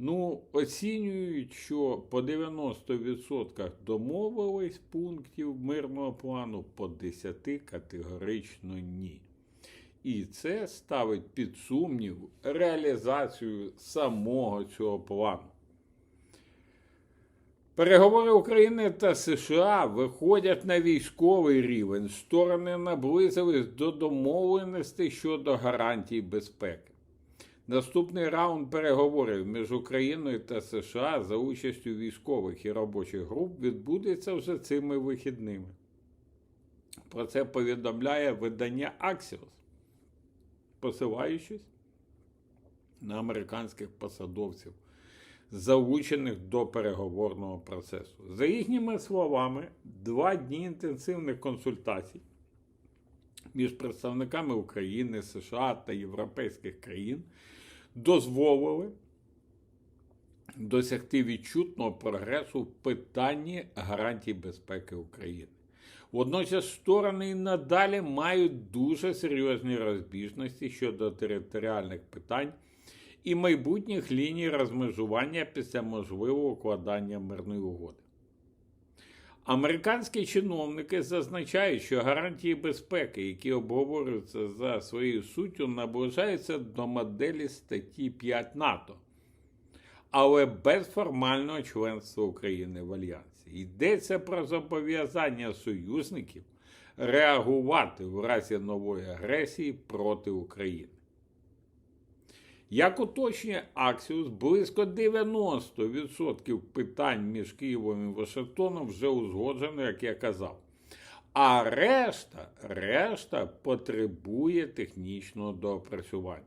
Ну, оцінюють, що по 90% домовились пунктів мирного плану, по 10 категорично ні. І це ставить під сумнів реалізацію самого цього плану. Переговори України та США виходять на військовий рівень. Сторони наблизились до домовленостей щодо гарантій безпеки. Наступний раунд переговорів між Україною та США за участю військових і робочих груп відбудеться вже цими вихідними. Про це повідомляє видання Axios, посилаючись на американських посадовців, залучених до переговорного процесу. За їхніми словами, два дні інтенсивних консультацій між представниками України, США та європейських країн дозволили досягти відчутного прогресу в питанні гарантій безпеки України. Водночас сторони і надалі мають дуже серйозні розбіжності щодо територіальних питань і майбутніх ліній розмежування після можливого укладання мирної угоди. Американські чиновники зазначають, що гарантії безпеки, які обговорюються за своєю суттю, наближаються до моделі статті 5 НАТО, але без формального членства України в Альянсі. Йдеться про зобов'язання союзників реагувати в разі нової агресії проти України. Як уточнює Аксіус, близько 90% питань між Києвом і Вашингтоном вже узгоджено, як я казав. А решта, решта потребує технічного доопрацювання.